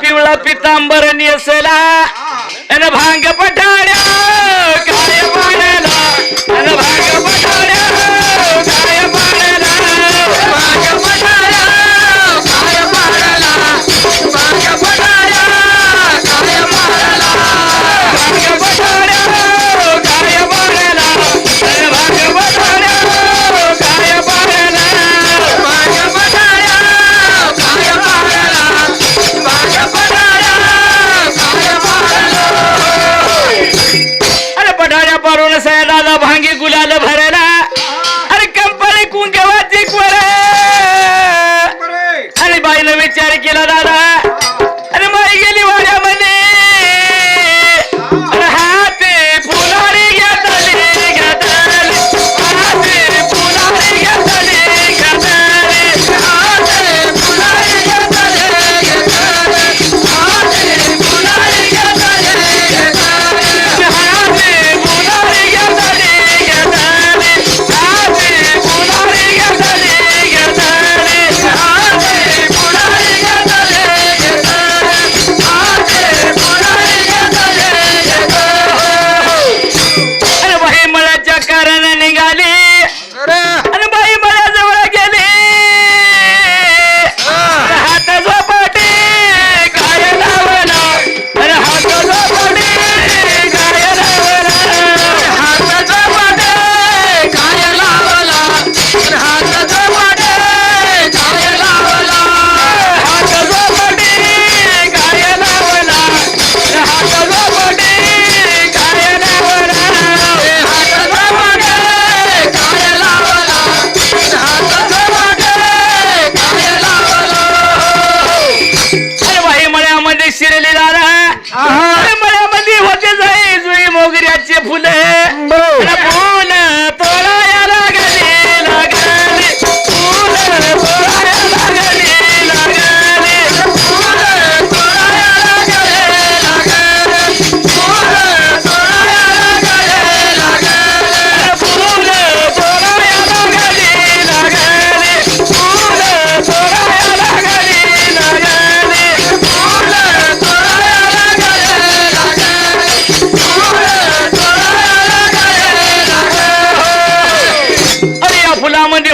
पिवळा पितांबर नेसला भांग पठाड्या quiero dar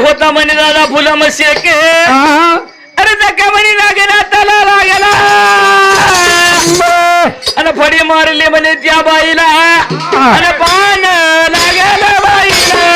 होता म्हणे दादा फुला मशी के अरे धक्का म्हणे लागेला त्याला लागेला अरे फडी मारली म्हणे त्या बाईला. अरे पान लागेला बाईला.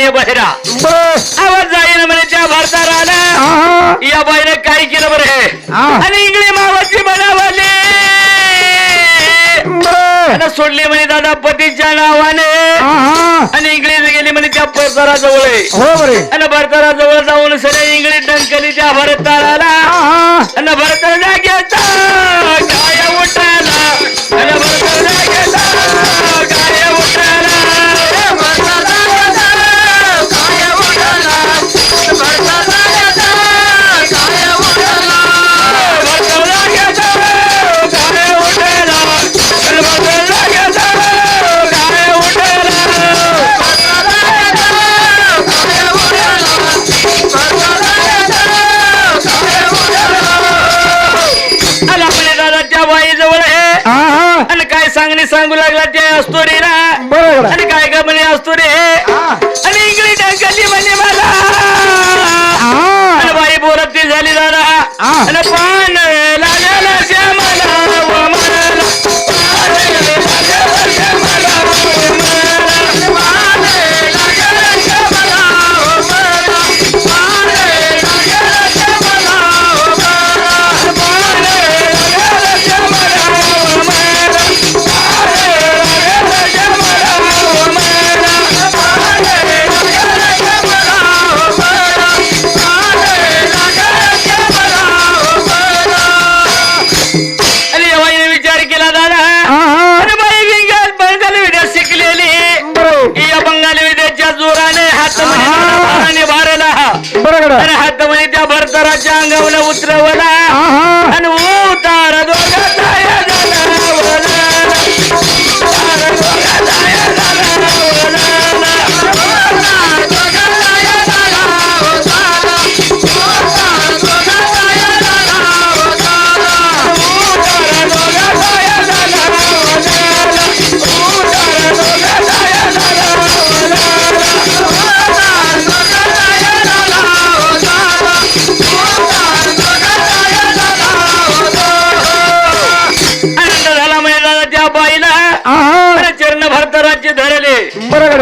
आणि बहिरा। बस. आवाज जाईन म्हणे त्या भारता राणा या बाईने काय केलं बरं हे? आणि इंगळे मावाची बनावाली सोडले म्हणे दादा पतीच्या नावाने. आणि इंग्लिश गेली म्हणे त्या परताराजवळ. आणि भरताराजवळ जाऊन सगळे इंग्लिश डंकली त्या भरताराला. आणि भरतारा घेता आणि काय सांगणे सांगू लागला ते असतो रे ना बरोबर. आणि काय का म्हणे असतो रे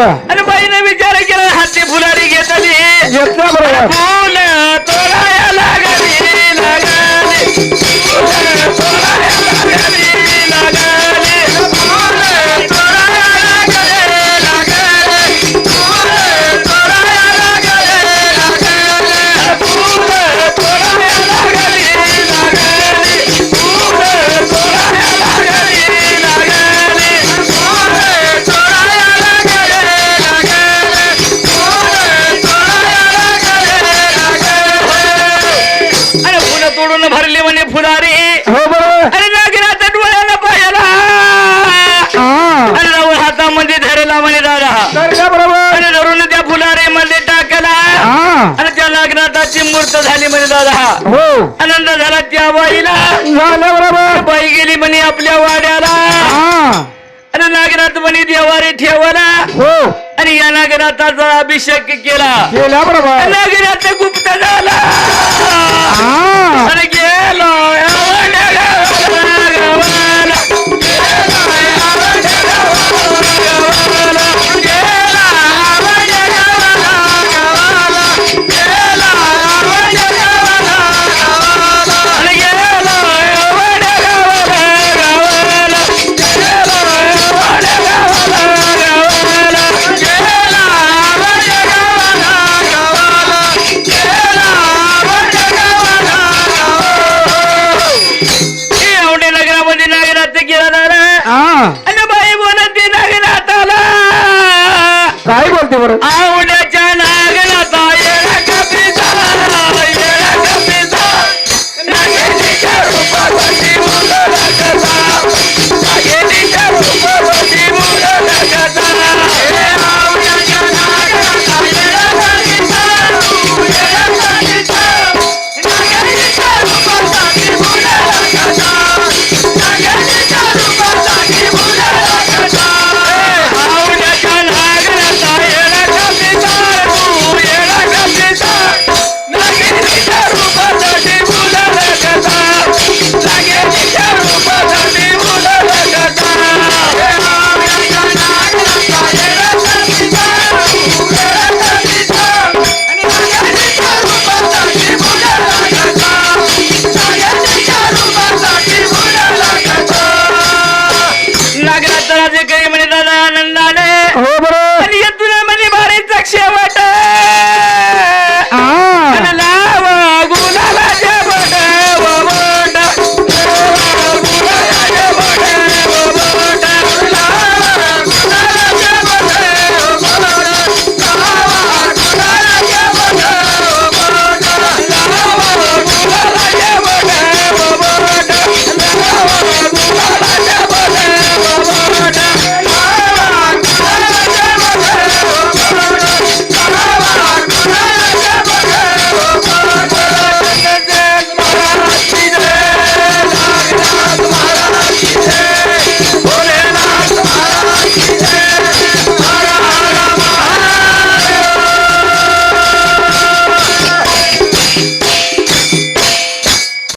अरे बाई बाईने विचार केला हाती फुलारी घेतली घेतला बरोबर फुल लागली लागली. जगन्नाथाची मूर्त झाली म्हणे दादा. हो. आनंद झाला त्या बाईला. झालं बरोबर. बाई गेली म्हणे आपल्या वाड्याला. आणि नागनाथ म्हणे देवारी ठेवला हो. आणि या नागनाथाचा अभिषेक केला. केला बरोबर. नागनाथ गुप्त झाला. हा. आणि गेलो.